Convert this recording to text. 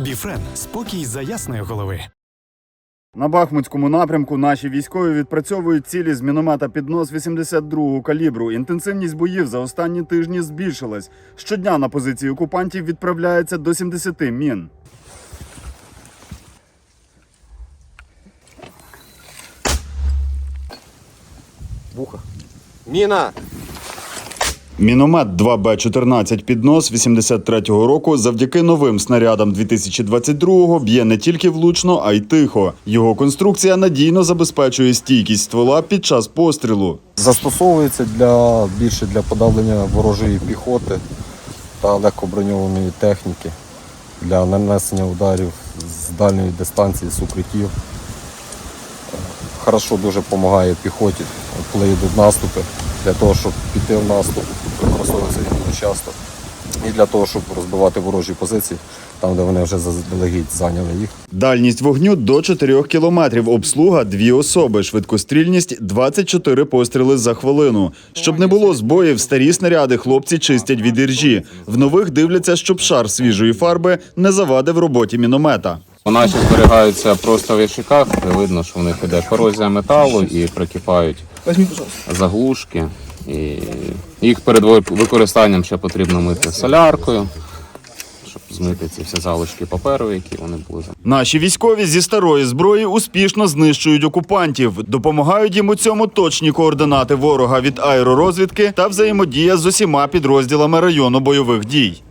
Біфрен спокій за ясної голови. На Бахмутському напрямку наші військові відпрацьовують цілі з міномета піднос 82-го калібру. Інтенсивність боїв за останні тижні збільшилась. Щодня на позиції окупантів відправляється до 70 мін. Вуха. Міна! Міномет 2Б14 піднос 83-го року завдяки новим снарядам 2022-го б'є не тільки влучно, а й тихо. Його конструкція надійно забезпечує стійкість ствола під час пострілу. Застосовується для більше для подавлення ворожої піхоти та легкоброньованої техніки для нанесення ударів з дальньої дистанції з укриттів. Хорошо дуже допомагає піхоті, коли йдуть наступи, для того, щоб піти в наступ, використовується він дуже часто. І для того, щоб розбивати ворожі позиції, там, де вони вже заздалегідь зайняли їх. Дальність вогню до 4 кілометрів. Обслуга дві особи. Швидкострільність 24 постріли за хвилину. Щоб не було збоїв, старі снаряди хлопці чистять від іржі. В нових дивляться, щоб шар свіжої фарби не завадив роботі міномета. Наші зберігаються просто в ящиках, де видно, що в них іде корозія металу і прикипають заглушки. І їх перед ви- використанням ще потрібно мити соляркою, щоб змити ці всі залишки паперу, які вони були. Наші військові зі старої зброї успішно знищують окупантів. Допомагають їм у цьому точні координати ворога від аеророзвідки та взаємодія з усіма підрозділами району бойових дій.